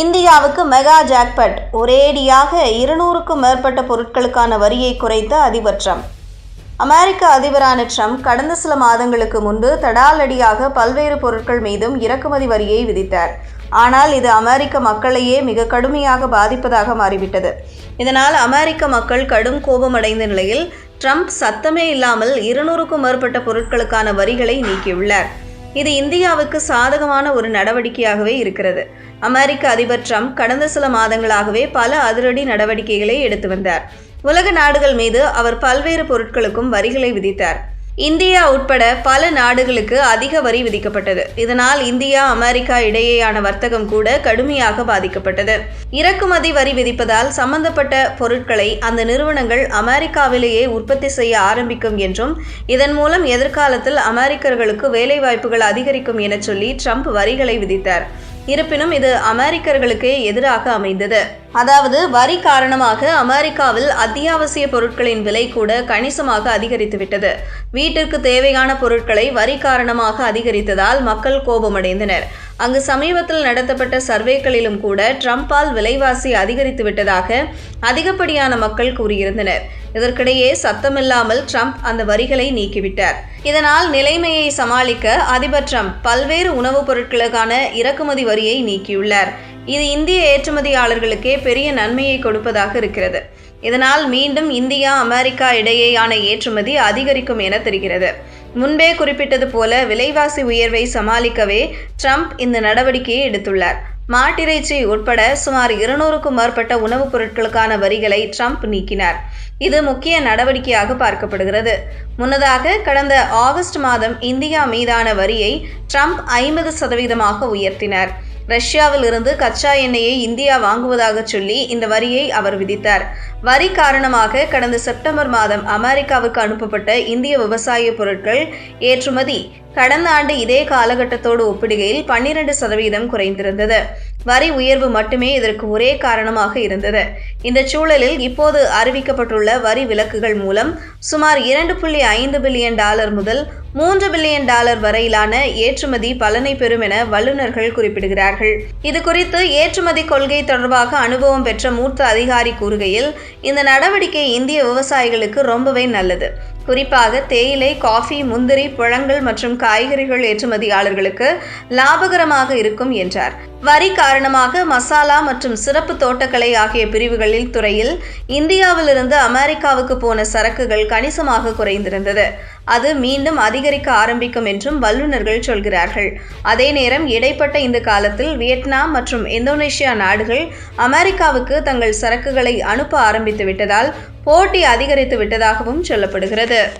இந்தியாவுக்கு mega jackpot. ஒரேடியாக இருநூறுக்கும் மேற்பட்ட பொருட்களுக்கான வரியை குறைத்த அதிபர் ட்ரம்ப். அமெரிக்க அதிபரான ட்ரம்ப் கடந்த சில மாதங்களுக்கு முன்பு தடாலடியாக பல்வேறு பொருட்கள் மீதும் இறக்குமதி வரியை விதித்தார். ஆனால் இது அமெரிக்க மக்களையே மிக கடுமையாக பாதிப்பதாக மாறிவிட்டது. இதனால் அமெரிக்க மக்கள் கடும் கோபமடைந்த நிலையில் ட்ரம்ப் சத்தமே இல்லாமல் இருநூறுக்கும் மேற்பட்ட பொருட்களுக்கான வரிகளை நீக்கியுள்ளார். இது இந்தியாவுக்கு சாதகமான ஒரு நடவடிக்கையாகவே இருக்கிறது. அமெரிக்க அதிபர் ட்ரம்ப் கடந்த சில மாதங்களாகவே பல அதிரடி நடவடிக்கைகளை எடுத்து வந்தார். உலக நாடுகள் மீது அவர் பல்வேறு பொருட்களுக்கும் வரிகளை விதித்தார். இந்தியா உட்பட பல நாடுகளுக்கு அதிக வரி விதிக்கப்பட்டது. இதனால் இந்தியா அமெரிக்கா இடையேயான வர்த்தகம் கூட கடுமையாக பாதிக்கப்பட்டது. இறக்குமதி வரி விதிப்பதால் சம்பந்தப்பட்ட பொருட்களை அந்த நிறுவனங்கள் அமெரிக்காவிலேயே உற்பத்தி செய்ய ஆரம்பிக்கும் என்றும் இதன் மூலம் எதிர்காலத்தில் அமெரிக்கர்களுக்கு வேலைவாய்ப்புகள் அதிகரிக்கும் என சொல்லி ட்ரம்ப் வரிகளை விதித்தார். இருப்பினும் இது அமெரிக்கர்களுக்கே எதிராக அமைந்தது. அதாவது வரி காரணமாக அமெரிக்காவில் அத்தியாவசிய பொருட்களின் விலை கூட கணிசமாக அதிகரித்துவிட்டது. வீட்டிற்கு தேவையான பொருட்களை வரி காரணமாக அதிகரித்ததால் மக்கள் கோபமடைந்தனர். அங்கு சமீபத்தில் நடத்தப்பட்ட சர்வேக்களிலும் கூட ட்ரம்பால் விலைவாசி அதிகரித்து விட்டதாக அதிகப்படியான மக்கள் கூறியிருந்தனர். இதற்கிடையே சத்தமில்லாமல் ட்ரம்ப் அந்த வரிகளை நீக்கிவிட்டார். இதனால் நிலைமையை சமாளிக்க அதிபர் ட்ரம்ப் பல்வேறு உணவுப் பொருட்களுக்கான இறக்குமதி வரியை நீக்கியுள்ளார். இது இந்திய ஏற்றுமதியாளர்களுக்கே பெரிய நன்மையை கொடுப்பதாக இருக்கிறது. இதனால் மீண்டும் இந்தியா அமெரிக்கா இடையேயான ஏற்றுமதி அதிகரிக்கும் என தெரிகிறது. முன்பே குறிப்பிட்டது போல விலைவாசி உயர்வை சமாளிக்கவே ட்ரம்ப் இந்த நடவடிக்கையை எடுத்துள்ளார். மாட்டிறைச்சி உட்பட சுமார் இருநூறுக்கும் மேற்பட்ட உணவுப் பொருட்களுக்கான வரிகளை ட்ரம்ப் நீக்கினார். இது முக்கிய நடவடிக்கையாக பார்க்கப்படுகிறது. முன்னதாக கடந்த ஆகஸ்ட் மாதம் இந்தியா மீதான வரியை ட்ரம்ப் ஐம்பது சதவீதமாக உயர்த்தினார். ரஷ்யாவில் இருந்து கச்சா எண்ணெயை இந்தியா வாங்குவதாக சொல்லி இந்த வரியை அவர் விதித்தார். வரி காரணமாக கடந்த செப்டம்பர் மாதம் அமெரிக்காவுக்கு அனுப்பப்பட்ட இந்திய விவசாய பொருட்கள் ஏற்றுமதி கடந்த ஆண்டு இதே காலகட்டத்தோடு ஒப்பிடுகையில் பன்னிரண்டு சதவீதம் குறைந்திருந்தது. வரி உயர்வு மட்டுமே இதற்கு ஒரே காரணமாக இருந்தது. இந்த சூழலில் இப்போது அறிவிக்கப்பட்டுள்ள வரி விலக்குகள் மூலம் சுமார் இரண்டு புள்ளி ஐந்து பில்லியன் டாலர் முதல் மூன்று பில்லியன் டாலர் வரையிலான ஏற்றுமதி பலனை பெறும் என வல்லுநர்கள் குறிப்பிடுகிறார்கள். இது குறித்து ஏற்றுமதி கொள்கை தொடர்பாக அனுபவம் பெற்ற மூத்த அதிகாரி கூறுகையில் இந்த நடவடிக்கை இந்திய விவசாயிகளுக்கு ரொம்பவே நல்லது. குறிப்பாக தேயிலை காஃபி முந்திரி பழங்கள் மற்றும் காய்கறிகள் ஏற்றுமதியாளர்களுக்கு லாபகரமாக இருக்கும் என்றார். வரி காரணமாக மசாலா மற்றும் சிறப்பு தோட்டக்கலை ஆகிய பிரிவுகளில் துறையில் இந்தியாவிலிருந்து அமெரிக்காவுக்கு போன சரக்குகள் கணிசமாக குறைந்திருந்தது. அது மீண்டும் அதிகரிக்க ஆரம்பிக்கும் என்றும் வல்லுநர்கள் சொல்கிறார்கள். அதே நேரம் இடைப்பட்ட இந்த காலத்தில் வியட்நாம் மற்றும் இந்தோனேஷியா நாடுகள் அமெரிக்காவுக்கு தங்கள் சரக்குகளை அனுப்ப ஆரம்பித்து விட்டதால் போட்டி அதிகரித்து விட்டதாகவும் சொல்லப்படுகிறது.